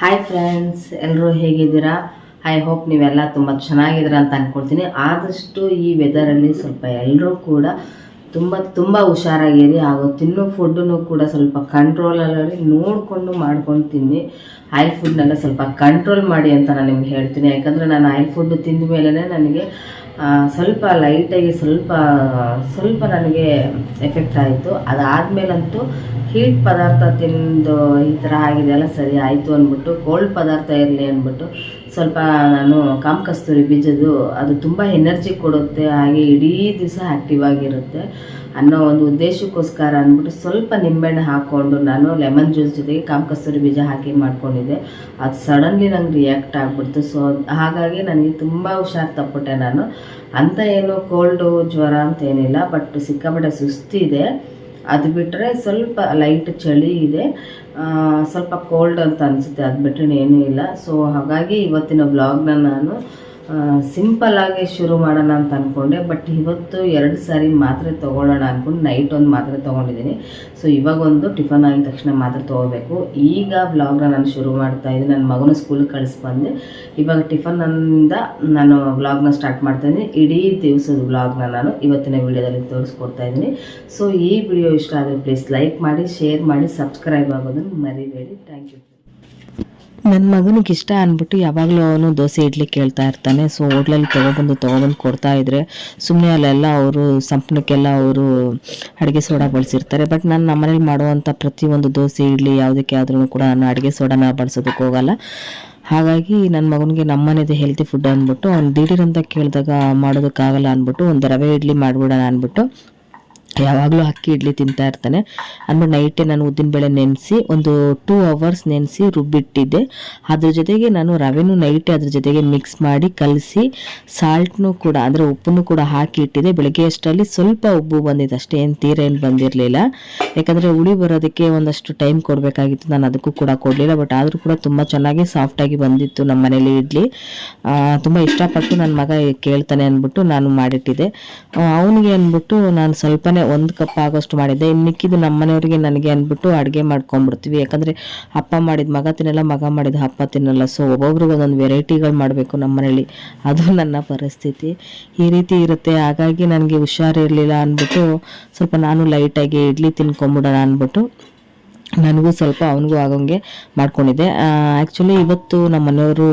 Hi friends ಎಲ್ಲರೂ ಹೇಗಿದ್ದೀರಾ? I hope ನೀವೆಲ್ಲ ತುಂಬ ಚೆನ್ನಾಗಿದ್ದೀರಾ ಅಂತ ಅಂದ್ಕೊಳ್ತೀನಿ ಆದಷ್ಟು ಈ ವೆದರಲ್ಲಿ ಸ್ವಲ್ಪ ಎಲ್ಲರೂ ಕೂಡ ತುಂಬ ತುಂಬ ಹುಷಾರಾಗಿರಿ. ಹಾಗೂ ತಿನ್ನೋ ಫುಡ್ಡನ್ನು ಕೂಡ ಸ್ವಲ್ಪ ಕಂಟ್ರೋಲಲ್ಲಿ ನೋಡಿಕೊಂಡು ಮಾಡ್ಕೊಂಡು ತಿನ್ನಿ. ಆಯಿಲ್ ಫುಡ್ನೆಲ್ಲ ಸ್ವಲ್ಪ ಕಂಟ್ರೋಲ್ ಮಾಡಿ ಅಂತ ನಾನು ನಿಮ್ಗೆ ಹೇಳ್ತೀನಿ. ಯಾಕಂದರೆ ನಾನು ಆಯಿಲ್ ಫುಡ್ ತಿಂದ ಮೇಲೇ ನನಗೆ ಸ್ವಲ್ಪ ಲೈಟಾಗಿ ಸ್ವಲ್ಪ ಸ್ವಲ್ಪ ನನಗೆ ಎಫೆಕ್ಟ್ ಆಯಿತು. ಅದಾದಮೇಲಂತೂ ಹೀಟ್ ಪದಾರ್ಥ ತಿಂದು ಈ ಥರ ಆಗಿದೆಯಲ್ಲ, ಸರಿ ಆಯಿತು ಅಂದ್ಬಿಟ್ಟು ಕೋಲ್ಡ್ ಪದಾರ್ಥ ಇರಲಿ ಅಂದ್ಬಿಟ್ಟು ಸ್ವಲ್ಪ ನಾನು ಕಾಮಕಸ್ತೂರಿ ಬೀಜದ್ದು ಅದು ತುಂಬ ಎನರ್ಜಿ ಕೊಡುತ್ತೆ, ಹಾಗೆ ಇಡೀ ದಿವಸ ಆ್ಯಕ್ಟಿವ್ ಆಗಿರುತ್ತೆ. ಅನ್ನೋ ಒಂದು ಉದ್ದೇಶಕ್ಕೋಸ್ಕರ ಅಂದ್ಬಿಟ್ಟು ಸ್ವಲ್ಪ ನಿಂಬೆಹಣ್ಣು ಹಾಕ್ಕೊಂಡು ನಾನು ಲೆಮನ್ ಜ್ಯೂಸ್ ಜೊತೆಗೆ ಕಾಮಕಸ್ತೂರಿ ಬೀಜ ಹಾಕಿ ಮಾಡ್ಕೊಂಡಿದ್ದೆ. ಅದು ಸಡನ್ಲಿ ನಂಗೆ ರಿಯಾಕ್ಟ್ ಆಗಿಬಿಡ್ತು. ಸೊ ಹಾಗಾಗಿ ನನಗೆ ತುಂಬ ಹುಷಾರು ತಪ್ಪಿಟ್ಟೆ ನಾನು. ಅಂತ ಏನು ಕೋಲ್ಡು ಜ್ವರ ಅಂತ ಏನಿಲ್ಲ ಬಟ್ ಸಿಕ್ಕಾಪಟ್ಟೆ ಸುಸ್ತಿದೆ ಅದು ಬಿಟ್ಟರೆ ಸ್ವಲ್ಪ ಲೈಟ್ ಚಳಿ ಇದೆ. ಸ್ವಲ್ಪ ಕೋಲ್ಡ್ ಅಂತ ಅನಿಸುತ್ತೆ. ಅದು ಬಿಟ್ಟರೆ ಏನೂ ಇಲ್ಲ. ಸೊ ಹಾಗಾಗಿ ಇವತ್ತಿನ ಬ್ಲಾಗ್ನ ನಾನು ಸಿಂಪಲ್ಲಾಗಿ ಶುರು ಮಾಡೋಣ ಅಂತ ಅಂದ್ಕೊಂಡೆ ಬಟ್ ಇವತ್ತು ಎರಡು ಸಾರಿ ಮಾತ್ರೆ ತೊಗೊಳ್ಳೋಣ ಅಂದ್ಕೊಂಡು ನೈಟ್ ಒಂದು ಮಾತ್ರೆ ತೊಗೊಂಡಿದ್ದೀನಿ. ಸೊ ಇವಾಗ ಒಂದು ಟಿಫನ್ ಆಗಿದ ತಕ್ಷಣ ಮಾತ್ರೆ ತೊಗೋಬೇಕು. ಈಗ ವ್ಲಾಗ್ನ ನಾನು ಶುರು ಮಾಡ್ತಾ ಇದ್ದೀನಿ. ನನ್ನ ಮಗನ ಸ್ಕೂಲಿಗೆ ಕಳಿಸ್ಬಂದೆ ಇವಾಗ ಟಿಫನ್ನಿಂದ ನಾನು ವ್ಲಾಗ್ನ ಸ್ಟಾರ್ಟ್ ಮಾಡ್ತಾ ಇದ್ದೀನಿ. ಇಡೀ ದಿವಸದ ವ್ಲಾಗ್ನ ನಾನು ಇವತ್ತಿನ ವಿಡಿಯೋದಲ್ಲಿ ತೋರಿಸ್ಕೊಡ್ತಾ ಇದ್ದೀನಿ. ಸೊ ಈ ವಿಡಿಯೋ ಇಷ್ಟ ಆದರೆ ಪ್ಲೀಸ್ ಲೈಕ್ ಮಾಡಿ ಶೇರ್ ಮಾಡಿ ಸಬ್ಸ್ಕ್ರೈಬ್ ಆಗೋದನ್ನು ಮರಿಬೇಡಿ. ಥ್ಯಾಂಕ್ ಯು ನನ್ನ ಮಗನಿಗೆ ಇಷ್ಟ ಅಂದ್ಬಿಟ್ಟು ಯಾವಾಗಲೂ ಅವನು ದೋಸೆ ಇಡ್ಲಿ ಕೇಳ್ತಾ ಇರ್ತಾನೆ. ಸೊ ಹೋಟ್ಲಲ್ಲಿ ತೊಗೊಬಂದು ತೊಗೊಬಂದು ಕೊಡ್ತಾ ಇದ್ರೆ ಸುಮ್ಮನೆ ಅಲ್ಲೆಲ್ಲ ಅವರು ಸಂಪನಕ್ಕೆಲ್ಲ ಅವರು ಅಡುಗೆ ಸೋಡಾ ಬಳಸಿರ್ತಾರೆ. ಬಟ್ ನಾನು ನಮ್ಮನೇಲಿ ಮಾಡುವಂಥ ಪ್ರತಿಯೊಂದು ದೋಸೆ, ಇಡ್ಲಿ ಯಾವುದಕ್ಕೆ ಆದ್ರೂ ಕೂಡ ನಾನು ಅಡುಗೆ ಸೋಡಾನ ಬಳಸೋದಕ್ಕೆ ಹೋಗಲ್ಲ. ಹಾಗಾಗಿ ನನ್ನ ಮಗನಿಗೆ ನಮ್ಮನೇದು ಹೆಲ್ತಿ ಫುಡ್ ಅಂದ್ಬಿಟ್ಟು ಅವ್ನು ದಿಢೀರಂತ ಕೇಳಿದಾಗ ಮಾಡೋದಕ್ಕಾಗಲ್ಲ ಅಂದ್ಬಿಟ್ಟು ಒಂದು ರವೆ ಇಡ್ಲಿ ಮಾಡಿಬಿಡೋಣ ಅಂದ್ಬಿಟ್ಟು ಯಾವಾಗಲೂ ಅಕ್ಕಿ ಇಡ್ಲಿ ತಿಂತಾ ಇರ್ತಾನೆ. ಅಂದ್ಬಿಟ್ಟು ನೈಟೇ ನಾನು ಉದ್ದಿನಬೇಳೆ ನೆನೆಸಿ, ಒಂದು ಟೂ ಅವರ್ಸ್ ನೆನೆಸಿ ರುಬ್ಬಿಟ್ಟಿದ್ದೆ. ಅದ್ರ ಜೊತೆಗೆ ನಾನು ರವೆನೂ ನೈಟೇ ಅದ್ರ ಜೊತೆಗೆ ಮಿಕ್ಸ್ ಮಾಡಿ ಕಲಸಿ ಸಾಲ್ಟ್ನೂ ಕೂಡ, ಅಂದರೆ ಉಪ್ಪನ್ನು ಕೂಡ ಹಾಕಿ ಇಟ್ಟಿದ್ದೆ. ಬೆಳಗ್ಗೆ ಅಷ್ಟರಲ್ಲಿ ಸ್ವಲ್ಪ ಉಬ್ಬು ಬಂದಿದೆ ಅಷ್ಟೇ, ಏನು ತೀರ ಏನು ಬಂದಿರಲಿಲ್ಲ. ಯಾಕಂದರೆ ಹುಳಿ ಬರೋದಕ್ಕೆ ಒಂದಷ್ಟು ಟೈಮ್ ಕೊಡಬೇಕಾಗಿತ್ತು, ನಾನು ಅದಕ್ಕೂ ಕೂಡ ಕೊಡಲಿಲ್ಲ. ಬಟ್ ಆದರೂ ಕೂಡ ತುಂಬ ಚೆನ್ನಾಗಿ ಸಾಫ್ಟಾಗಿ ಬಂದಿತ್ತು ನಮ್ಮ ಮನೇಲಿ ಇಡ್ಲಿ. ತುಂಬ ಇಷ್ಟಪಟ್ಟು ನನ್ನ ಮಗ ಕೇಳ್ತಾನೆ ಅಂದ್ಬಿಟ್ಟು ನಾನು ಮಾಡಿಟ್ಟಿದ್ದೆ. ಅವನಿಗೆ ಅಂದ್ಬಿಟ್ಟು ನಾನು ಸ್ವಲ್ಪನೇ ಒಂದು ಕಪ್ ಆಗೋಷ್ಟು ಮಾಡಿದ್ದೆ. ಇನ್ನು ಮಿಕ್ಕಿದ್ದು ನಮ್ಮ ಮನೆಯವರಿಗೆ ನನಗೆ ಅಂದ್ಬಿಟ್ಟು ಅಡುಗೆ ಮಾಡ್ಕೊಂಡ್ಬಿಡ್ತೀವಿ. ಯಾಕಂದರೆ ಅಪ್ಪ ಮಾಡಿದ ಮಗ ತಿನ್ನಲ್ಲ, ಮಗ ಮಾಡಿದ ಅಪ್ಪ ತಿನ್ನಲ್ಲ. ಸೊ ಒಬ್ಬೊಬ್ರಿಗೆ ಒಂದೊಂದು ವೆರೈಟಿಗಳು ಮಾಡಬೇಕು ನಮ್ಮ ಮನೇಲಿ. ಅದು ನನ್ನ ಪರಿಸ್ಥಿತಿ. ಈ ರೀತಿ ಇರುತ್ತೆ. ಹಾಗಾಗಿ ನನಗೆ ಹುಷಾರಿರಲಿಲ್ಲ ಅಂದ್ಬಿಟ್ಟು ಸ್ವಲ್ಪ ನಾನು ಲೈಟಾಗಿ ಇಡ್ಲಿ ತಿನ್ಕೊಂಬಿಡೋಣ ಅಂದ್ಬಿಟ್ಟು ನನಗೂ ಸ್ವಲ್ಪ ಅವನಿಗೂ ಆಗೋಂಗೆ ಮಾಡ್ಕೊಂಡಿದ್ದೆ. ಆ್ಯಕ್ಚುಲಿ ಇವತ್ತು ನಮ್ಮ ಮನೆಯವರು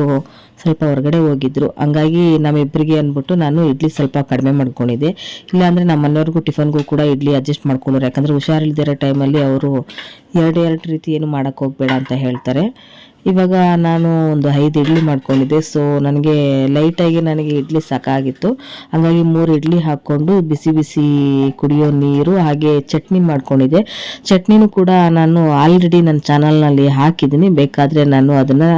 ಸ್ವಲ್ಪ ಹೊರಗಡೆ ಹೋಗಿದ್ರು. ಹಂಗಾಗಿ ನಮ್ಮಿಬ್ಬರಿಗೆ ಅಂದ್ಬಿಟ್ಟು ನಾನು ಇಡ್ಲಿ ಸ್ವಲ್ಪ ಕಡಿಮೆ ಮಾಡ್ಕೊಂಡಿದ್ದೆ. ಇಲ್ಲಾಂದರೆ ನಮ್ಮ ಮನೆಯವ್ರಿಗೂ ಟಿಫನ್ಗೂ ಕೂಡ ಇಡ್ಲಿ ಅಡ್ಜಸ್ಟ್ ಮಾಡ್ಕೊಳ್ಳೋರು. ಯಾಕಂದರೆ ಹುಷಾರಿಲ್ದಿರೋ ಟೈಮಲ್ಲಿ ಅವರು ಎರಡು ಎರಡು ರೀತಿ ಏನು ಮಾಡೋಕ್ಕೆ ಹೋಗಬೇಡ ಅಂತ ಹೇಳ್ತಾರೆ. ಇವಾಗ ನಾನು ಒಂದು ಐದು ಇಡ್ಲಿ ಮಾಡ್ಕೊಂಡಿದ್ದೆ ಸೊ ನನಗೆ ಲೈಟಾಗಿ ನನಗೆ ಇಡ್ಲಿ ಸಾಕಾಗಿತ್ತು. ಹಾಗಾಗಿ ಮೂರು ಇಡ್ಲಿ ಹಾಕ್ಕೊಂಡು ಬಿಸಿ ಬಿಸಿ ಕುಡಿಯೋ ನೀರು ಹಾಗೆ ಚಟ್ನಿ ಮಾಡ್ಕೊಂಡಿದ್ದೆ. ಚಟ್ನಿನೂ ಕೂಡ ನಾನು ಆಲ್ರೆಡಿ ನನ್ನ ಚಾನಲ್ನಲ್ಲಿ ಹಾಕಿದ್ದೀನಿ. ಬೇಕಾದರೆ ನಾನು ಅದನ್ನು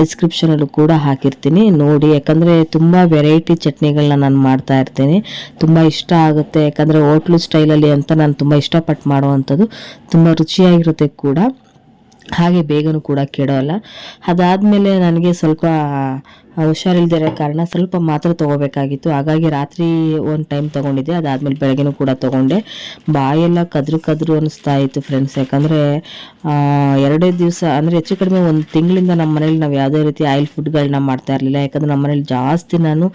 ಡಿಸ್ಕ್ರಿಪ್ಷನಲ್ಲೂ ಕೂಡ ಹಾಕಿರ್ತೀನಿ. ನೋಡಿ, ಯಾಕಂದರೆ ತುಂಬ ವೆರೈಟಿ ಚಟ್ನಿಗಳನ್ನ ನಾನು ಮಾಡ್ತಾ ಇರ್ತೀನಿ. ತುಂಬ ಇಷ್ಟ ಆಗುತ್ತೆ. ಯಾಕಂದರೆ ಹೋಟ್ಲು ಸ್ಟೈಲಲ್ಲಿ ಅಂತ ನಾನು ತುಂಬ ಇಷ್ಟಪಟ್ಟು ಮಾಡುವಂಥದ್ದು. ತುಂಬ ರುಚಿಯಾಗಿರುತ್ತೆ ಕೂಡ. ಹಾಗೆ ಬೇಗನೂ ಕೂಡ ಕೆಡೋಲ್ಲ. ಅದಾದಮೇಲೆ ನನಗೆ ಸ್ವಲ್ಪ ಹುಷಾರಿಲ್ದಿರೋ ಕಾರಣ ಸ್ವಲ್ಪ ಮಾತ್ರ ತೊಗೋಬೇಕಾಗಿತ್ತು. ಹಾಗಾಗಿ ರಾತ್ರಿ ಒಂದು ಟೈಮ್ ತೊಗೊಂಡಿದ್ದೆ. ಅದಾದಮೇಲೆ ಬೆಳಗ್ಗೆನೂ ಕೂಡ ತೊಗೊಂಡೆ. ಬಾಯೆಲ್ಲ ಕದ್ರು ಕದ್ರು ಅನಿಸ್ತಾ ಇತ್ತು ಫ್ರೆಂಡ್ಸ್ ಯಾಕಂದರೆ ಎರಡೇ ದಿವಸ, ಅಂದರೆ ಹೆಚ್ಚು ಕಡಿಮೆ ಒಂದು ತಿಂಗಳಿಂದ ನಮ್ಮ ಮನೇಲಿ ನಾವು ಯಾವುದೇ ರೀತಿ ಆಯಿಲ್ ಫುಡ್ಗಳನ್ನ ಮಾಡ್ತಾ ಇರಲಿಲ್ಲ. ಯಾಕಂದರೆ ನಮ್ಮ ಮನೇಲಿ ಜಾಸ್ತಿ ನಾನು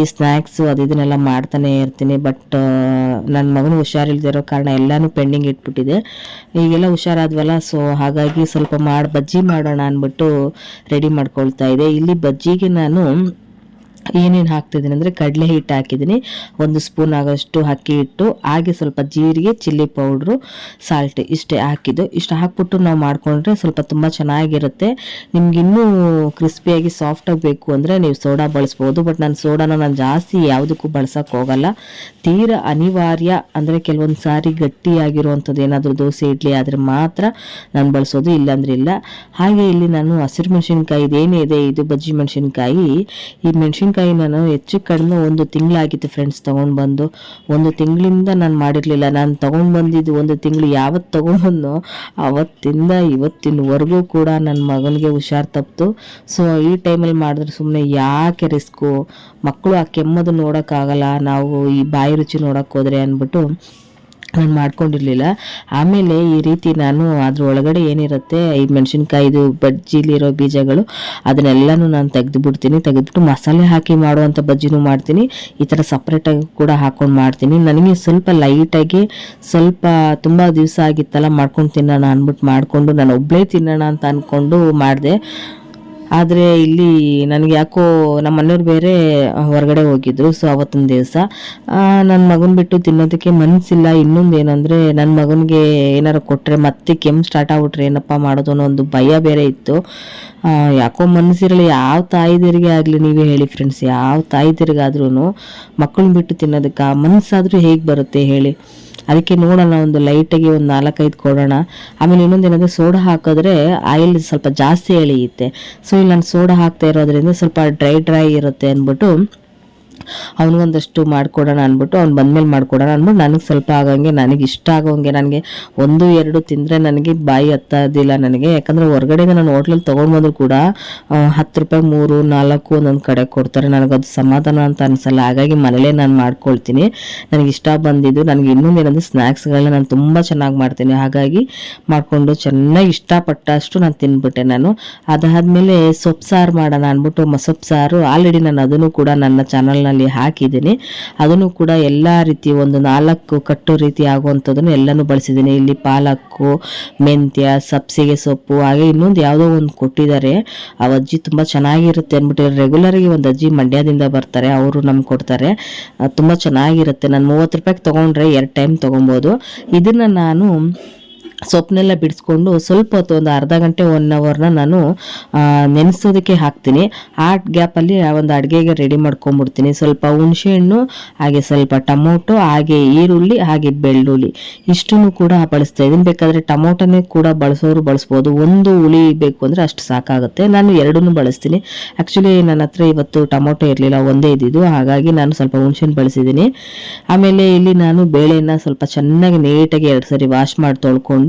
ಈ ಸ್ನ್ಯಾಕ್ಸು ಅದು ಇದನ್ನೆಲ್ಲ ಮಾಡ್ತಾನೆ ಇರ್ತೀನಿ. ಬಟ್ ನನ್ನ ಮಗನು ಹುಷಾರಿಲ್ದಿರೋ ಕಾರಣ ಎಲ್ಲನೂ ಪೆಂಡಿಂಗ್ ಇಟ್ಬಿಟ್ಟಿದೆ. ಈಗೆಲ್ಲ ಹುಷಾರಾದ್ವಲ್ಲ ಸೊ ಹಾಗಾಗಿ ಸ್ವಲ್ಪ ಮಾಡಿ, ಬಜ್ಜಿ ಮಾಡೋಣ ಅಂದ್ಬಿಟ್ಟು ರೆಡಿ ಮಾಡ್ಕೊಳ್ತಾ ಇದೆ. ಇಲ್ಲಿ ಬಜ್ಜಿಗೆ ನಾನು un homme ಏನೇನು ಹಾಕ್ತಿದ್ದೀನಿ ಅಂದರೆ ಕಡಲೆ ಹಿಟ್ಟು ಹಾಕಿದ್ದೀನಿ. ಒಂದು ಸ್ಪೂನ್ ಆಗೋಷ್ಟು ಅಕ್ಕಿ ಹಿಟ್ಟು, ಹಾಗೆ ಸ್ವಲ್ಪ ಜೀರಿಗೆ, ಚಿಲ್ಲಿ ಪೌಡ್ರು ಸಾಲ್ಟ್ ಇಷ್ಟೇ ಹಾಕಿದ್ದು. ಇಷ್ಟು ಹಾಕ್ಬಿಟ್ಟು ನಾವು ಮಾಡಿಕೊಂಡ್ರೆ ಸ್ವಲ್ಪ ತುಂಬ ಚೆನ್ನಾಗಿರುತ್ತೆ. ನಿಮ್ಗೆ ಇನ್ನೂ ಕ್ರಿಸ್ಪಿಯಾಗಿ ಸಾಫ್ಟಾಗಿ ಬೇಕು ಅಂದರೆ ನೀವು ಸೋಡಾ ಬಳಸ್ಬೋದು. ಬಟ್ ನಾನು ಸೋಡಾನ ನಾನು ಜಾಸ್ತಿ ಯಾವುದಕ್ಕೂ ಬಳಸೋಕೆ ಹೋಗಲ್ಲ. ತೀರ ಅನಿವಾರ್ಯ ಅಂದರೆ ಕೆಲವೊಂದು ಸಾರಿ ಗಟ್ಟಿಯಾಗಿರುವಂಥದ್ದು ಏನಾದರೂ ದೋಸೆ, ಇಡ್ಲಿ ಆದರೆ ಮಾತ್ರ ನಾನು ಬಳಸೋದು, ಇಲ್ಲಾಂದ್ರೆ ಇಲ್ಲ. ಹಾಗೆ ಇಲ್ಲಿ ನಾನು ಹಸಿರು ಮೆಣಸಿನ್ಕಾಯಿ, ಇದೇನೇ ಇದೆ, ಇದು ಬಜ್ಜಿ ಮೆಣಸಿನ್ಕಾಯಿ. ಈ ಮೆಣಸಿನ್ಕಾಯಿ ನಾನು ಹೆಚ್ಚು ಕಡಿಮೆ ಒಂದು ತಿಂಗಳಾಗಿತ್ತು ಫ್ರೆಂಡ್ಸ್ ತೊಗೊಂಡು ಬಂದು ಒಂದು ತಿಂಗಳಿಂದ ನಾನು ಮಾಡಿರಲಿಲ್ಲ. ನಾನು ತೊಗೊಂಡು ಬಂದಿದ್ದು ಒಂದು ತಿಂಗಳು ಯಾವತ್ತು ತೊಗೊಂಡ್ಬಂದು ಅವತ್ತಿಂದ ಇವತ್ತಿನವರೆಗೂ ಕೂಡ ನನ್ನ ಮಗನಿಗೆ ಹುಷಾರು ತಪ್ಪಿತು ಸೊ ಈ ಟೈಮಲ್ಲಿ ಮಾಡಿದ್ರೆ ಸುಮ್ಮನೆ ಯಾಕೆ ರಿಸ್ಕು? ಮಕ್ಕಳು ಆ ಕೆಮ್ಮದು ನೋಡೋಕ್ಕಾಗಲ್ಲ. ನಾವು ಈ ಬಾಯಿ ರುಚಿ ನೋಡೋಕ್ಕೋದ್ರೆ ಅಂದ್ಬಿಟ್ಟು ನಾನು ಮಾಡ್ಕೊಂಡಿರಲಿಲ್ಲ. ಆಮೇಲೆ ಈ ರೀತಿ ನಾನು ಅದ್ರ ಒಳಗಡೆ ಏನಿರುತ್ತೆ, ಈ ಮೆಣಸಿನ್ಕಾಯಿದು ಬಜ್ಜಿಲಿರೋ ಬೀಜಗಳು, ಅದನ್ನೆಲ್ಲನೂ ನಾನು ತೆಗೆದು ಬಿಡ್ತೀನಿ ತೆಗೆದ್ಬಿಟ್ಟು ಮಸಾಲೆ ಹಾಕಿ ಮಾಡುವಂಥ ಬಜ್ಜಿನೂ ಮಾಡ್ತೀನಿ. ಈ ಥರ ಸಪ್ರೇಟಾಗಿ ಕೂಡ ಹಾಕೊಂಡು ಮಾಡ್ತೀನಿ. ನನಗೆ ಸ್ವಲ್ಪ ಲೈಟಾಗಿ ಸ್ವಲ್ಪ ತುಂಬ ದಿವಸ ಆಗಿತ್ತಲ್ಲ, ಮಾಡ್ಕೊಂಡು ತಿನ್ನೋಣ ಅಂದ್ಬಿಟ್ಟು ಮಾಡಿಕೊಂಡು, ನಾನು ಒಬ್ಬಳೇ ತಿನ್ನೋಣ ಅಂತ ಅಂದ್ಕೊಂಡು ಮಾಡಿದೆ. ಆದರೆ ಇಲ್ಲಿ ನನಗೆ ಯಾಕೋ ನಮ್ಮ ಮನೆಯವ್ರು ಬೇರೆ ಹೊರಗಡೆ ಹೋಗಿದ್ರು ಸೊ ಅವತ್ತೊಂದು ದಿವಸ. ನನ್ನ ಮಗನ ಬಿಟ್ಟು ತಿನ್ನೋದಕ್ಕೆ ಮನಸ್ಸಿಲ್ಲ ಇನ್ನೊಂದು ಏನಂದರೆ ನನ್ನ ಮಗನಿಗೆ ಏನಾರು ಕೊಟ್ಟರೆ ಮತ್ತೆ ಕೆಮ್ಮು ಸ್ಟಾರ್ಟ್ ಆಗ್ಬಿಟ್ರೆ ಏನಪ್ಪ ಮಾಡೋದು ಅನ್ನೋ ಒಂದು ಭಯ ಬೇರೆ ಇತ್ತು. ಯಾಕೋ ಮನಸ್ಸಿರಲಿ ಯಾವ ತಾಯಿದಿರಿಗೆ ಆಗಲಿ ನೀವೇ ಹೇಳಿ ಫ್ರೆಂಡ್ಸ್ ಯಾವ ತಾಯಿದಿರಿಗಾದ್ರೂ ಮಕ್ಕಳನ್ನ ಬಿಟ್ಟು ತಿನ್ನೋದಕ್ಕೆ ಮನಸ್ಸಾದರೂ ಹೇಗೆ ಬರುತ್ತೆ ಹೇಳಿ. ಅದಕ್ಕೆ ನೋಡೋಣ, ಒಂದು ಲೈಟಾಗಿ ಒಂದು ನಾಲ್ಕೈದು ಕೊಡೋಣ. ಆಮೇಲೆ ಇನ್ನೊಂದು ಏನಂದರೆ ಸೋಡಾ ಹಾಕಿದ್ರೆ ಆಯಿಲ್ ಸ್ವಲ್ಪ ಜಾಸ್ತಿ ಎಳೆಯುತ್ತೆ. ಸೊ ಇಲ್ಲಿ ನಾನು ಸೋಡಾ ಹಾಕ್ತಾ ಇರೋದ್ರಿಂದ ಸ್ವಲ್ಪ ಡ್ರೈ ಡ್ರೈ ಇರುತ್ತೆ ಅಂದ್ಬಿಟ್ಟು ಅವನಿಗೊಂದಷ್ಟು ಮಾಡಿಕೊಡೋಣ ಅಂದ್ಬಿಟ್ಟು ಅವ್ನು ಬಂದ್ಮೇಲೆ ಮಾಡಿಕೊಡೋಣ ಅಂದ್ಬಿಟ್ಟು ನನಗೆ ಸ್ವಲ್ಪ ಆಗೋಂಗೆ, ನನಗೆ ಇಷ್ಟ ಆಗೋಂಗೆ, ನನಗೆ ಒಂದು, ಎರಡು ತಿಂದರೆ ನನಗೆ ಬಾಯಿ ಹತ್ತೋದಿಲ್ಲ ನನಗೆ. ಯಾಕಂದರೆ ಹೊರಗಡೆಯಿಂದ ನಾನು ಹೋಟ್ಲಲ್ಲಿ ತೊಗೊಂಡ್ಬಂದ್ರು ಬಂದರೂ ಕೂಡ ಹತ್ತು ರೂಪಾಯಿ ಮೂರು, ನಾಲ್ಕು ಒಂದೊಂದು ಕಡೆ ಕೊಡ್ತಾರೆ. ನನಗದು ಸಮಾಧಾನ ಅಂತ ಅನಿಸಲ್ಲ. ಹಾಗಾಗಿ ಮನೇಲೇ ನಾನು ಮಾಡ್ಕೊಳ್ತೀನಿ. ನನಗೆ ಇಷ್ಟ ಬಂದಿದ್ದು, ನನಗೆ ಇನ್ನೊಂದು ಏನಂದರೆ ಸ್ನ್ಯಾಕ್ಸ್ಗಳನ್ನ ನಾನು ತುಂಬ ಚೆನ್ನಾಗಿ ಮಾಡ್ತೀನಿ. ಹಾಗಾಗಿ ಮಾಡಿಕೊಂಡು ಚೆನ್ನಾಗಿ ಇಷ್ಟಪಟ್ಟಷ್ಟು ನಾನು ತಿಂದ್ಬಿಟ್ಟೆ ನಾನು. ಅದಾದಮೇಲೆ ಸೊಪ್ಪು ಸಾರು ಮಾಡೋಣ ಅಂದ್ಬಿಟ್ಟು ಮೊಸೊಪ್ಪು ಸೊಪ್ಪು ಸಾರು ಆಲ್ರೆಡಿ ನಾನು ಅದನ್ನು ಕೂಡ ನನ್ನ ಚಾನಲ್ನಲ್ಲಿ ಹಾಕಿದ್ದೀನಿ. ಅದನ್ನು ಕೂಡ ಎಲ್ಲ ರೀತಿ ಒಂದು ನಾಲ್ಕು ಕಟ್ಟು ರೀತಿ ಆಗುವಂಥದ್ದನ್ನು ಎಲ್ಲನೂ ಬಳಸಿದ್ದೀನಿ. ಇಲ್ಲಿ ಪಾಲಕ್ಕು, ಮೆಂತ್ಯ, ಸಬ್ಸಿಗೆ ಸೊಪ್ಪು, ಹಾಗೆ ಇನ್ನೊಂದು ಯಾವುದೋ ಒಂದು ಕೊಟ್ಟಿದ್ದಾರೆ. ಆ ಅಜ್ಜಿ ತುಂಬ ಚೆನ್ನಾಗಿರುತ್ತೆ ಅಂದ್ಬಿಟ್ಟು ರೆಗ್ಯುಲರ್ಗೆ ಒಂದು ಅಜ್ಜಿ ಮಂಡ್ಯದಿಂದ ಬರ್ತಾರೆ. ಅವರು ನಮ್ಗೆ ಕೊಡ್ತಾರೆ. ತುಂಬ ಚೆನ್ನಾಗಿರುತ್ತೆ. ನಾನು ಮೂವತ್ತು ರೂಪಾಯಿಗೆ ತೊಗೊಂಡ್ರೆ ಎರಡು ಟೈಮ್ ತೊಗೊಬೋದು. ಇದನ್ನು ನಾನು ಸೊಪ್ಪನ್ನೆಲ್ಲ ಬಿಡಿಸ್ಕೊಂಡು ಸ್ವಲ್ಪ ಹೊತ್ತು ಒಂದು ಅರ್ಧ ಗಂಟೆ ಒನ್ ಅವರ್ನ ನಾನು ನೆನೆಸೋದಕ್ಕೆ ಹಾಕ್ತೀನಿ. ಆ ಗ್ಯಾಪಲ್ಲಿ ಒಂದು ಅಡುಗೆಗೆ ರೆಡಿ ಮಾಡ್ಕೊಂಬಿಡ್ತೀನಿ ಸ್ವಲ್ಪ ಹುಣಸೆಹಣ್ಣು ಹಾಗೆ ಸ್ವಲ್ಪ ಟೊಮೊಟೊ, ಹಾಗೆ ಈರುಳ್ಳಿ, ಹಾಗೆ ಬೆಳ್ಳುಳ್ಳಿ. ಇಷ್ಟನ್ನು ಕೂಡ ಬಳಸ್ತಾ ಇದ್ದೀನಿ. ಬೇಕಾದರೆ ಟೊಮೊಟೊನೇ ಕೂಡ ಬಳಸೋರು ಬಳಸ್ಬೋದು. ಒಂದು ಹುಳಿ ಬೇಕು ಅಂದರೆ ಅಷ್ಟು ಸಾಕಾಗುತ್ತೆ. ನಾನು ಎರಡನ್ನೂ ಬಳಸ್ತೀನಿ. ಆ್ಯಕ್ಚುಲಿ ನನ್ನ ಹತ್ರ ಇವತ್ತು ಟೊಮೊಟೊ ಇರಲಿಲ್ಲ, ಒಂದೇ ಇದ್ದಿದ್ದು. ಹಾಗಾಗಿ ನಾನು ಸ್ವಲ್ಪ ಹುಣಸೆಹಣ್ಣು ಬಳಸಿದ್ದೀನಿ. ಆಮೇಲೆ ಇಲ್ಲಿ ನಾನು ಬೇಳೆಯನ್ನು ಸ್ವಲ್ಪ ಚೆನ್ನಾಗಿ ನೀಟಾಗಿ ಎರಡು ಸರಿ ವಾಶ್ ಮಾಡಿ ತೊಳ್ಕೊಂಡು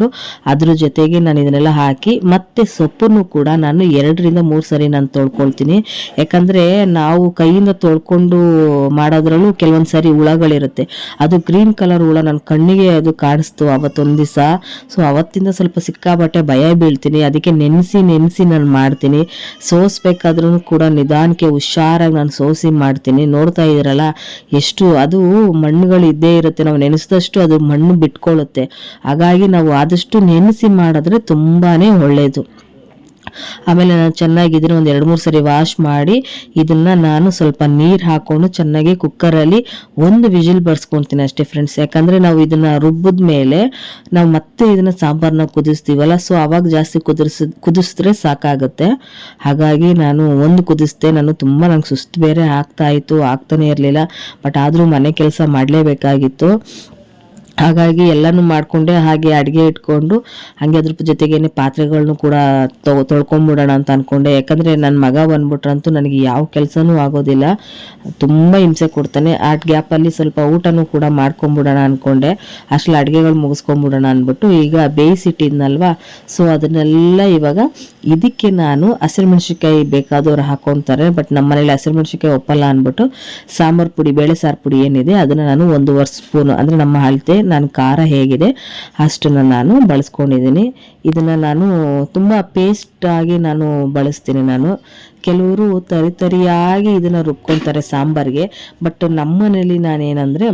ಅದ್ರ ಜೊತೆಗೆ ನಾನು ಇದನ್ನೆಲ್ಲ ಹಾಕಿ ಮತ್ತೆ ಸೊಪ್ಪನ್ನು ಕೂಡ ನಾನು ಎರಡರಿಂದ ಮೂರು ಸರಿ ನಾನು ತೊಳ್ಕೊಳ್ತೀನಿ. ಯಾಕಂದರೆ ನಾವು ಕೈಯಿಂದ ತೊಳ್ಕೊಂಡು ಮಾಡೋದ್ರಲ್ಲೂ ಕೆಲವೊಂದು ಸರಿ ಹುಳಗಳಿರುತ್ತೆ. ಅದು ಗ್ರೀನ್ ಕಲರ್ ಹುಳ ನನ್ನ ಕಣ್ಣಿಗೆ ಅದು ಕಾಣಿಸ್ತು ಅವತ್ತೊಂದು ದಿವಸ. ಸೊ ಅವತ್ತಿಂದ ಸ್ವಲ್ಪ ಸಿಕ್ಕಾಬಟ್ಟೆ ಭಯ ಬೀಳ್ತೀನಿ. ಅದಕ್ಕೆ ನೆನೆಸಿ ನೆನೆಸಿ ನಾನು ಮಾಡ್ತೀನಿ. ಸೋಸ್ಬೇಕಾದ್ರೂ ಕೂಡ ನಿಧಾನಕ್ಕೆ ಹುಷಾರಾಗಿ ನಾನು ಸೋಸಿ ಮಾಡ್ತೀನಿ. ನೋಡ್ತಾ ಇದ್ದೀರಲ್ಲ ಎಷ್ಟು, ಅದು ಮಣ್ಣುಗಳು ಇದ್ದೇ ಇರುತ್ತೆ. ನಾವು ನೆನೆಸಿದಷ್ಟು ಅದು ಮಣ್ಣು ಬಿಟ್ಕೊಳ್ಳುತ್ತೆ ಹಾಗಾಗಿ ನಾವು ನೆನೆಸಿ ಮಾಡಿದ್ರೆ ತುಂಬಾನೇ ಒಳ್ಳೆಯದು ಆಮೇಲೆ ನಾನು ಚೆನ್ನಾಗಿ ಇದನ್ನ ಒಂದು ಎರಡು ಮೂರು ಸರಿ ವಾಶ್ ಮಾಡಿ ಇದನ್ನ ನಾನು ಸ್ವಲ್ಪ ನೀರು ಹಾಕೊಂಡು ಚೆನ್ನಾಗಿ ಕುಕ್ಕರಲ್ಲಿ ಒಂದು ವಿಜಿಲ್ ಬರ್ಸ್ಕೊಳ್ತೀನಿ ಅಷ್ಟೇ ಫ್ರೆಂಡ್ಸ್ ಯಾಕಂದ್ರೆ ನಾವು ಇದನ್ನ ರುಬ್ಬಿದ ಮೇಲೆ ನಾವು ಮತ್ತೆ ಇದನ್ನ ಸಾಂಬಾರನ್ನ ಕುದಿಸ್ತೀವಲ್ಲ ಸೊ ಅವಾಗ ಜಾಸ್ತಿ ಕುದಿಸ್ ಕುದಿಸಿದ್ರೆ ಸಾಕಾಗುತ್ತೆ. ಹಾಗಾಗಿ ನಾನು ಒಂದು ಕುದಿಸ್ದೆ, ನಾನು ತುಂಬ ನಂಗೆ ಸುಸ್ತು ಬೇರೆ ಆಗ್ತಾ ಇತ್ತು, ಆಗ್ತಾನೆ ಇರಲಿಲ್ಲ. ಬಟ್ ಆದರೂ ಮನೆ ಕೆಲಸ ಮಾಡಲೇಬೇಕಾಗಿತ್ತು. ಹಾಗಾಗಿ ಎಲ್ಲನೂ ಮಾಡಿಕೊಂಡೆ ಹಾಗೆ ಅಡುಗೆ ಇಟ್ಕೊಂಡು ಹಾಗೆ ಅದ್ರ ಜೊತೆಗೇನೆ ಪಾತ್ರೆಗಳನ್ನು ಕೂಡ ತೊ, ತೊಳ್ಕೊಂಬಿಡೋಣ ಅಂತ ಅಂದ್ಕೊಂಡೆ ಯಾಕಂದರೆ ನನ್ನ ಮಗ ಬಂದ್ಬಿಟ್ರಂತೂ ನನಗೆ ಯಾವ ಕೆಲಸನೂ ಆಗೋದಿಲ್ಲ. ತುಂಬ ಹಿಂಸೆ ಕೊಡ್ತಾನೆ. ಆ ಗ್ಯಾಪಲ್ಲಿ ಸ್ವಲ್ಪ ಊಟನೂ ಕೂಡ ಮಾಡ್ಕೊಂಬಿಡೋಣ ಅಂದ್ಕೊಂಡೆ ಅಷ್ಟು ಅಡುಗೆಗಳು ಮುಗಿಸ್ಕೊಂಬಿಡೋಣ ಅಂದ್ಬಿಟ್ಟು ಈಗ ಬೇಯಿಸಿಟ್ಟಿದ್ನಲ್ವಾ? ಸೊ ಅದನ್ನೆಲ್ಲ ಇವಾಗ ಇದಕ್ಕೆ ನಾನು ಹಸಿರುಮೆಣ್ಸಿನ್ಕಾಯಿ ಬೇಕಾದವ್ರು ಹಾಕೊತಾರೆ. ಬಟ್ ನಮ್ಮ ಮನೇಲಿ ಹಸಿರುಮೆಣ್ಸಿನ್ಕಾಯಿ ಒಪ್ಪಲ್ಲ ಅಂದ್ಬಿಟ್ಟು ಸಾಂಬಾರು ಪುಡಿ, ಬೇಳೆ ಸಾರು ಪುಡಿ ಏನಿದೆ, ಅದನ್ನು ನಾನು ಒಂದೂವರೆ ಸ್ಪೂನು, ಅಂದರೆ ನಮ್ಮ ಅಳತೆ ನಾನು ಖಾರ ಹೇಗಿದೆ, ಅಷ್ಟನ್ನು ನಾನು ಬಳಸ್ಕೊಂಡಿದ್ದೀನಿ. ಇದನ್ನು ನಾನು ತುಂಬ ಪೇಸ್ಟಾಗಿ ನಾನು ಬಳಸ್ತೀನಿ ನಾನು. ಕೆಲವರು ತರಿ ತರಿಯಾಗಿ ಇದನ್ನು ರುಬ್ಕೊತಾರೆ ಸಾಂಬಾರಿಗೆ ಬಟ್ ನಮ್ಮನೇಲಿ ನಾನೇನಂದರೆ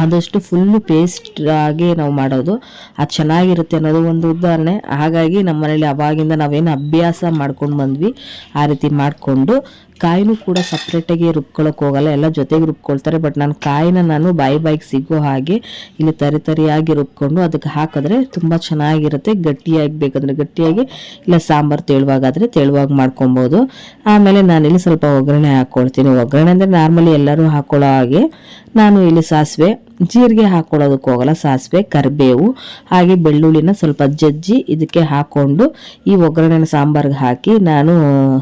ಆದಷ್ಟು ಫುಲ್ಲು ಪೇಸ್ಟ್ ಆಗಿ ನಾವು ಮಾಡೋದು, ಅದು ಚೆನ್ನಾಗಿರುತ್ತೆ ಅನ್ನೋದು ಒಂದು ಉದಾಹರಣೆ. ಹಾಗಾಗಿ ನಮ್ಮ ಮನೇಲಿ ಅವಾಗಿಂದ ನಾವೇನು ಅಭ್ಯಾಸ ಮಾಡ್ಕೊಂಡು ಬಂದ್ವಿ, ಆ ರೀತಿ ಮಾಡಿಕೊಂಡು ಕಾಯಿನೂ ಕೂಡ ಸಪ್ರೇಟಾಗಿ ರುಬ್ಕೊಳಕ್ಕೆ ಹೋಗಲ್ಲ, ಎಲ್ಲ ಜೊತೆಗೆ ರುಬ್ಕೊಳ್ತಾರೆ. ಬಟ್ ನಾನು ಕಾಯಿನ ನಾನು ಬಾಯಿ ಬಾಯಿಗೆ ಸಿಗೋ ಹಾಗೆ ಇಲ್ಲಿ ತರಿ ತರಿಯಾಗಿ ರುಬ್ಕೊಂಡು ಅದಕ್ಕೆ ಹಾಕಿದ್ರೆ ತುಂಬ ಚೆನ್ನಾಗಿರುತ್ತೆ. ಗಟ್ಟಿಯಾಗಿ ಬೇಕಂದರೆ ಗಟ್ಟಿಯಾಗಿ, ಇಲ್ಲ ಸಾಂಬಾರು ತೆಳುವಾಗಾದರೆ ತೆಳುವಾಗಿ ಮಾಡ್ಕೊಬೋದು. ಆಮೇಲೆ ನಾನಿಲ್ಲಿ ಸ್ವಲ್ಪ ಒಗ್ಗರಣೆ ಹಾಕ್ಕೊಳ್ತೀನಿ ಒಗ್ಗರಣೆ ಅಂದರೆ ನಾರ್ಮಲಿ ಎಲ್ಲರೂ ಹಾಕ್ಕೊಳ್ಳೋ ಹಾಗೆ ನಾನು ಇಲ್ಲಿ ಸಾಸಿವೆ ಜೀರಿಗೆ ಹಾಕೊಳ್ಳೋದಕ್ಕೆ ಹೋಗಲ್ಲ, ಸಾಸಿವೆ, ಕರಿಬೇವು, ಹಾಗೆ ಬೆಳ್ಳುಳ್ಳಿನ ಸ್ವಲ್ಪ ಜಜ್ಜಿ ಇದಕ್ಕೆ ಹಾಕ್ಕೊಂಡು ಈ ಒಗ್ಗರಣೆನ ಸಾಂಬಾರ್ಗೆ ಹಾಕಿ ನಾನು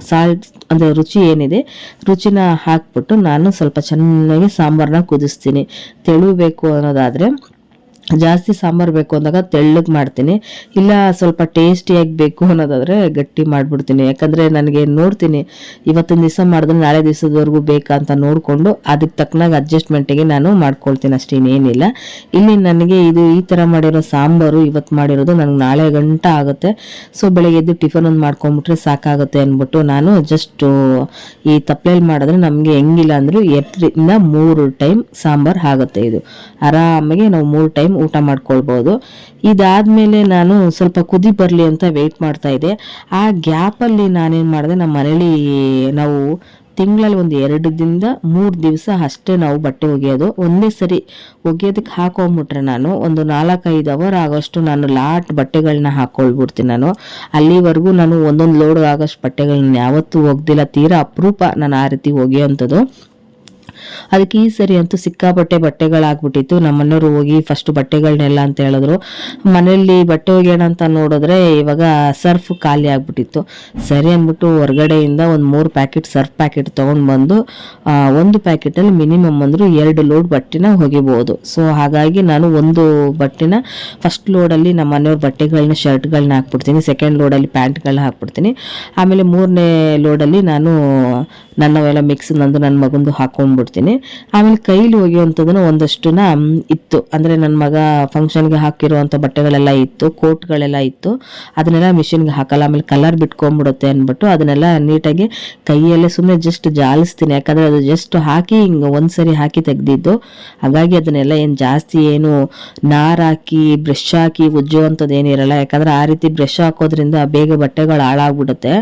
ಸಾಲ್ಟ್ ಅಂದರೆ ರುಚಿ ಏನಿದೆ, ರುಚಿನ ಹಾಕ್ಬಿಟ್ಟು ನಾನು ಸ್ವಲ್ಪ ಚೆನ್ನಾಗಿ ಸಾಂಬಾರನ್ನ ಕುದಿಸ್ತೀನಿ. ತೆಳುಬೇಕು ಅನ್ನೋದಾದರೆ ಜಾಸ್ತಿ ಸಾಂಬಾರು ಬೇಕು ಅಂದಾಗ ತೆಳ್ಳಗೆ ಮಾಡ್ತೀನಿ. ಇಲ್ಲ ಸ್ವಲ್ಪ ಟೇಸ್ಟಿಯಾಗಿ ಬೇಕು ಅನ್ನೋದಾದರೆ ಗಟ್ಟಿ ಮಾಡಿಬಿಡ್ತೀನಿ. ಯಾಕಂದರೆ ನನಗೆ ನೋಡ್ತೀನಿ, ಇವತ್ತಿನ ದಿವಸ ಮಾಡಿದ್ರೆ ನಾಳೆ ದಿವಸದವರೆಗೂ ಬೇಕಾ ಅಂತ ನೋಡಿಕೊಂಡು ಅದಕ್ಕೆ ತಕ್ಕನಾಗ ಅಡ್ಜಸ್ಟ್ಮೆಂಟಿಗೆ ನಾನು ಮಾಡ್ಕೊಳ್ತೀನಿ ಅಷ್ಟೇ, ಇನ್ನೇನಿಲ್ಲ. ಇಲ್ಲಿ ನನಗೆ ಇದು ಈ ಥರ ಮಾಡಿರೋ ಸಾಂಬಾರು ಇವತ್ತು ಮಾಡಿರೋದು ನನಗೆ ನಾಳೆ ಗಂಟ ಆಗುತ್ತೆ. ಸೊ ಬೆಳಗ್ಗೆ ಎದ್ದು ಟಿಫನ್ ಒಂದು ಮಾಡ್ಕೊಂಬಿಟ್ರೆ ಸಾಕಾಗುತ್ತೆ ಅಂದ್ಬಿಟ್ಟು ನಾನು ಜಸ್ಟು ಈ ತಪ್ಪಲೆಯಲ್ಲಿ ಮಾಡಿದ್ರೆ ನಮಗೆ ಹೆಂಗಿಲ್ಲ ಅಂದರೂ ಎರಡರಿಂದ ಮೂರು ಟೈಮ್ ಸಾಂಬಾರು ಆಗುತ್ತೆ ಇದು. ಆರಾಮಾಗಿ ನಾವು ಮೂರು ಟೈಮ್ ಊಟ ಮಾಡ್ಕೊಳ್ಬೋದು. ಇದಾದ್ಮೇಲೆ ನಾನು ಸ್ವಲ್ಪ ಕುದಿ ಬರಲಿ ಅಂತ ವೆಯ್ಟ್ ಮಾಡ್ತಾ ಇದ್ದೆ. ಆ ಗ್ಯಾಪಲ್ಲಿ ನಾನೇನು ಮಾಡಿದೆ ನಮ್ಮ ಮನೇಲಿ ನಾವು ತಿಂಗಳಲ್ಲಿ ಒಂದು ಎರಡು ದಿನದ ಮೂರು ದಿವಸ ಅಷ್ಟೇ ನಾವು ಬಟ್ಟೆ ಒಗೆಯೋದು. ಒಂದೇ ಸರಿ ಒಗೆಯೋದಕ್ಕೆ ಹಾಕೊಂಬಿಟ್ರೆ ನಾನು ಒಂದು ನಾಲ್ಕೈದು ಅವರ್ ಆಗೋಷ್ಟು ನಾನು ಲಾಟ್ ಬಟ್ಟೆಗಳನ್ನ ಹಾಕ್ಕೊಳ್ಬಿಡ್ತೀನಿ ನಾನು. ಅಲ್ಲಿವರೆಗೂ ನಾನು ಒಂದೊಂದು ಲೋಡ್ ಆಗೋಷ್ಟು ಬಟ್ಟೆಗಳನ್ನ ಯಾವತ್ತೂ ಒಗ್ದಿಲ್ಲ. ತೀರಾ ಅಪರೂಪ ನಾನು ಆ ರೀತಿ ಒಗೆಯೋಂಥದ್ದು. ಅದಕ್ಕೆ ಈ ಸರಿ ಅಂತೂ ಸಿಕ್ಕಾಪಟ್ಟೆ ಬಟ್ಟೆಗಳಾಗ್ಬಿಟ್ಟಿತ್ತು. ನಮ್ಮನೆಯವರು ಹೋಗಿ ಫಸ್ಟ್ ಬಟ್ಟೆಗಳನ್ನೆಲ್ಲ ಅಂತ ಹೇಳಿದ್ರು. ಮನೆಯಲ್ಲಿ ಬಟ್ಟೆ ಒಗೆಯೋಣ ಅಂತ ನೋಡಿದ್ರೆ ಇವಾಗ ಸರ್ಫ್ ಖಾಲಿ ಆಗ್ಬಿಟ್ಟಿತ್ತು. ಸರಿ ಅಂದ್ಬಿಟ್ಟು ಹೊರಗಡೆಯಿಂದ ಒಂದು ಮೂರು ಪ್ಯಾಕೆಟ್ ಸರ್ಫ್ ಪ್ಯಾಕೆಟ್ ತೊಗೊಂಡು ಬಂದು ಒಂದು ಪ್ಯಾಕೆಟಲ್ಲಿ ಮಿನಿಮಮ್ ಅಂದರೂ ಎರಡು ಲೋಡ್ ಬಟ್ಟೆನ ಒಗಿಬೋದು. ಸೊ ಹಾಗಾಗಿ ನಾನು ಒಂದು ಬಟ್ಟೆನ ಫಸ್ಟ್ ಲೋಡಲ್ಲಿ ನಮ್ಮ ಮನೆಯವ್ರ ಬಟ್ಟೆಗಳನ್ನ ಶರ್ಟ್ಗಳನ್ನ ಹಾಕ್ಬಿಡ್ತೀನಿ. ಸೆಕೆಂಡ್ ಲೋಡಲ್ಲಿ ಪ್ಯಾಂಟ್ಗಳನ್ನ ಹಾಕ್ಬಿಡ್ತೀನಿ. ಆಮೇಲೆ ಮೂರನೇ ಲೋಡಲ್ಲಿ ನಾನು ನನ್ನವೆಲ್ಲ ಮಿಕ್ಸ್ ನಂದು ನನ್ನ ಮಗಂದು ಹಾಕೊಂಡ್ಬಿಡ್ತೀನಿ. ಆಮೇಲೆ ಕೈಲಿ ಒಗೆಯುವಂಥದ್ದನ್ನು ಒಂದಷ್ಟುನ ಇತ್ತು. ಅಂದರೆ ನನ್ನ ಮಗ ಫಂಕ್ಷನ್ಗೆ ಹಾಕಿರುವಂಥ ಬಟ್ಟೆಗಳೆಲ್ಲ ಇತ್ತು ಕೋಟ್ಗಳೆಲ್ಲ ಇತ್ತು. ಅದನ್ನೆಲ್ಲ ಮಿಷಿನ್ಗೆ ಹಾಕಲ್ಲ. ಆಮೇಲೆ ಕಲರ್ ಬಿಟ್ಕೊಂಡ್ಬಿಡುತ್ತೆ ಅಂದ್ಬಿಟ್ಟು ಅದನ್ನೆಲ್ಲ ನೀಟಾಗಿ ಕೈಯಲ್ಲೇ ಸುಮ್ಮನೆ ಜಸ್ಟ್ ಜಾಲಿಸ್ತೀನಿ. ಯಾಕಂದರೆ ಅದು ಜಸ್ಟ್ ಹಾಕಿ ಹಿಂಗೆ ಒಂದ್ಸರಿ ಹಾಕಿ ತೆಗೆದಿದ್ದು. ಹಾಗಾಗಿ ಅದನ್ನೆಲ್ಲ ಏನು ಜಾಸ್ತಿ ಏನು ನಾರ್ ಹಾಕಿ ಬ್ರಷ್ ಹಾಕಿ ಉಜ್ಜುವಂಥದ್ದು ಏನಿರಲ್ಲ ಯಾಕಂದರೆ ಆ ರೀತಿ ಬ್ರಷ್ ಹಾಕೋದ್ರಿಂದ ಬೇಗ ಬಟ್ಟೆಗಳು ಹಾಳಾಗ್ಬಿಡುತ್ತೆ.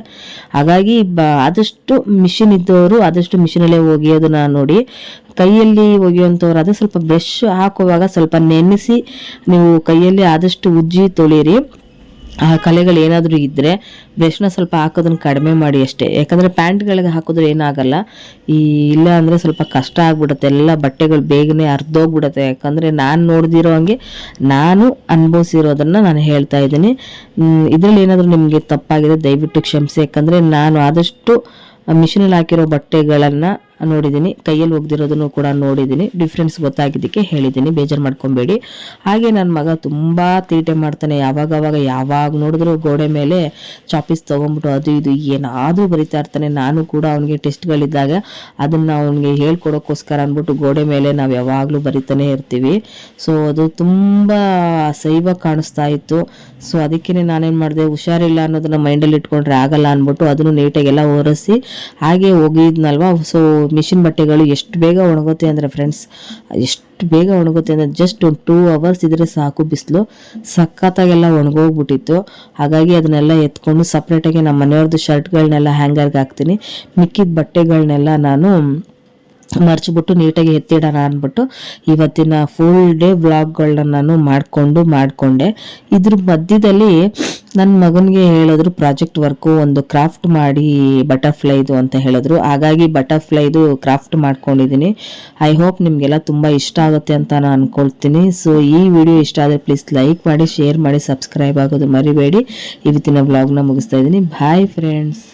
ಹಾಗಾಗಿ ಬ, ಆದಷ್ಟು ಮಿಷಿನ್ ಇದ್ದವರು ಆದಷ್ಟು ಮಿಷಿನಲ್ಲೇ ಒಗೆಯೋದನ್ನ ನೋಡಿ ಕೈಯಲ್ಲಿ ಒಗೆಯುವಂಥವ್ರು ಅದು ಸ್ವಲ್ಪ ಬ್ರಷ್ ಹಾಕುವಾಗ ಸ್ವಲ್ಪ ನೆನೆಸಿ ನೀವು ಕೈಯಲ್ಲಿ ಆದಷ್ಟು ಉಜ್ಜಿ ತೊಳೀರಿ. ಆ ಕಲೆಗಳು ಏನಾದರೂ ಇದ್ದರೆ ಬ್ರಷ್ನ ಸ್ವಲ್ಪ ಹಾಕೋದನ್ನು ಕಡಿಮೆ ಮಾಡಿ ಅಷ್ಟೇ. ಯಾಕಂದರೆ ಪ್ಯಾಂಟ್ಗಳಿಗೆ ಹಾಕಿದ್ರೆ ಏನಾಗಲ್ಲ. ಈ ಇಲ್ಲ ಅಂದರೆ ಸ್ವಲ್ಪ ಕಷ್ಟ ಆಗ್ಬಿಡುತ್ತೆ. ಎಲ್ಲ ಬಟ್ಟೆಗಳು ಬೇಗನೆ ಅರ್ಧೋಗ್ಬಿಡುತ್ತೆ ಯಾಕಂದರೆ ನಾನು ನೋಡ್ದಿರೋ ಹಂಗೆ ನಾನು ಅನುಭವಿಸಿರೋದನ್ನು ನಾನು ಹೇಳ್ತಾ ಇದ್ದೀನಿ. ಇದರಲ್ಲಿ ಏನಾದರೂ ನಿಮಗೆ ತಪ್ಪಾಗಿದೆ, ದಯವಿಟ್ಟು ಕ್ಷಮಿಸಿ. ಯಾಕಂದರೆ ನಾನು ಆದಷ್ಟು ಮಿಷಿನಲ್ಲಿ ಹಾಕಿರೋ ಬಟ್ಟೆಗಳನ್ನು ನೋಡಿದ್ದೀನಿ. ಕೈಯಲ್ಲಿ ಒಗ್ದಿರೋದನ್ನು ಕೂಡ ನೋಡಿದ್ದೀನಿ. ಡಿಫ್ರೆನ್ಸ್ ಗೊತ್ತಾಗಿದ್ದಕ್ಕೆ ಹೇಳಿದ್ದೀನಿ. ಬೇಜಾರು ಮಾಡ್ಕೊಬೇಡಿ. ಹಾಗೆ ನನ್ನ ಮಗ ತುಂಬ ತೀಟೆ ಮಾಡ್ತಾನೆ. ಯಾವಾಗ ಅವಾಗ ಯಾವಾಗ ನೋಡಿದ್ರು ಗೋಡೆ ಮೇಲೆ ಚಾಪೀಸ್ ತೊಗೊಂಬಿಟ್ಟು ಅದು ಇದು ಏನಾದರೂ ಬರಿತಾ ಇರ್ತಾನೆ. ನಾನು ಕೂಡ ಅವನಿಗೆ ಟೆಸ್ಟ್ಗಳಿದ್ದಾಗ ಅದನ್ನು ಅವನಿಗೆ ಹೇಳ್ಕೊಡೋಕ್ಕೋಸ್ಕರ ಅಂದ್ಬಿಟ್ಟು ಗೋಡೆ ಮೇಲೆ ನಾವು ಯಾವಾಗಲೂ ಬರಿತಾನೆ ಇರ್ತೀವಿ. ಸೊ ಅದು ತುಂಬ ಸೈವ ಕಾಣಿಸ್ತಾ ಇತ್ತು. ಸೊ ಅದಕ್ಕೇ ನಾನೇನು ಮಾಡಿದೆ, ಹುಷಾರಿಲ್ಲ ಅನ್ನೋದನ್ನ ಮೈಂಡಲ್ಲಿ ಇಟ್ಕೊಂಡ್ರೆ ಆಗಲ್ಲ ಅಂದ್ಬಿಟ್ಟು ಅದನ್ನು ನೀಟಾಗೆಲ್ಲ ಒರೆಸಿ ಹಾಗೆ ಹೋಗಿದ್ನಲ್ವಾ? ಸೊ ಮಿಷಿನ್ ಬಟ್ಟೆಗಳು ಎಷ್ಟು ಬೇಗ ಒಣಗುತ್ತೆ ಅಂದರೆ ಫ್ರೆಂಡ್ಸ್ ಎಷ್ಟು ಬೇಗ ಒಣಗುತ್ತೆ ಅಂದರೆ ಜಸ್ಟ್ ಒಂದು ಟೂ ಅವರ್ಸ್ ಇದ್ರೆ ಸಾಕು ಬಿಸಿಲು. ಸಖತ್ತಾಗೆಲ್ಲ ಒಣಗೋಗ್ಬಿಟ್ಟಿತ್ತು. ಹಾಗಾಗಿ ಅದನ್ನೆಲ್ಲ ಎತ್ಕೊಂಡು ಸಪ್ರೇಟಾಗಿ ನಮ್ಮ ಮನೆಯವ್ರದ್ದು ಶರ್ಟ್ಗಳನ್ನೆಲ್ಲ ಹ್ಯಾಂಗರ್ಗೆ ಹಾಕ್ತೀನಿ. ಮಿಕ್ಕಿದ ಬಟ್ಟೆಗಳನ್ನೆಲ್ಲ ನಾನು ಮರ್ಚಿಬಿಟ್ಟು ನೀಟಾಗಿ ಎತ್ತಿಡೋಣ ಅಂದ್ಬಿಟ್ಟು ಇವತ್ತಿನ ಫುಲ್ ಡೇ ವ್ಲಾಗ್ಗಳನ್ನ ನಾನು ಮಾಡಿಕೊಂಡು ಮಾಡಿಕೊಂಡೆ. ಇದ್ರ ಮಧ್ಯದಲ್ಲಿ ನನ್ನ ಮಗನಿಗೆ ಹೇಳಿದ್ರು ಪ್ರಾಜೆಕ್ಟ್ ವರ್ಕು ಒಂದು ಕ್ರಾಫ್ಟ್ ಮಾಡಿ ಬಟರ್ಫ್ಲೈದು ಅಂತ ಹೇಳಿದ್ರು. ಹಾಗಾಗಿ ಬಟರ್ಫ್ಲೈದು ಕ್ರಾಫ್ಟ್ ಮಾಡ್ಕೊಂಡಿದ್ದೀನಿ ಐ ಹೋಪ್ ನಿಮಗೆಲ್ಲ ತುಂಬ ಇಷ್ಟ ಆಗುತ್ತೆ ಅಂತ ನಾನು ಅಂದ್ಕೊಳ್ತೀನಿ ಸೊ ಈ ವಿಡಿಯೋ ಇಷ್ಟ ಆದರೆ ಪ್ಲೀಸ್ ಲೈಕ್ ಮಾಡಿ ಶೇರ್ ಮಾಡಿ ಸಬ್ಸ್ಕ್ರೈಬ್ ಆಗೋದು ಮರಿಬೇಡಿ. ಇವತ್ತಿನ ವ್ಲಾಗ್ನ ಮುಗಿಸ್ತಾ ಇದ್ದೀನಿ ಬಾಯ್ ಫ್ರೆಂಡ್ಸ್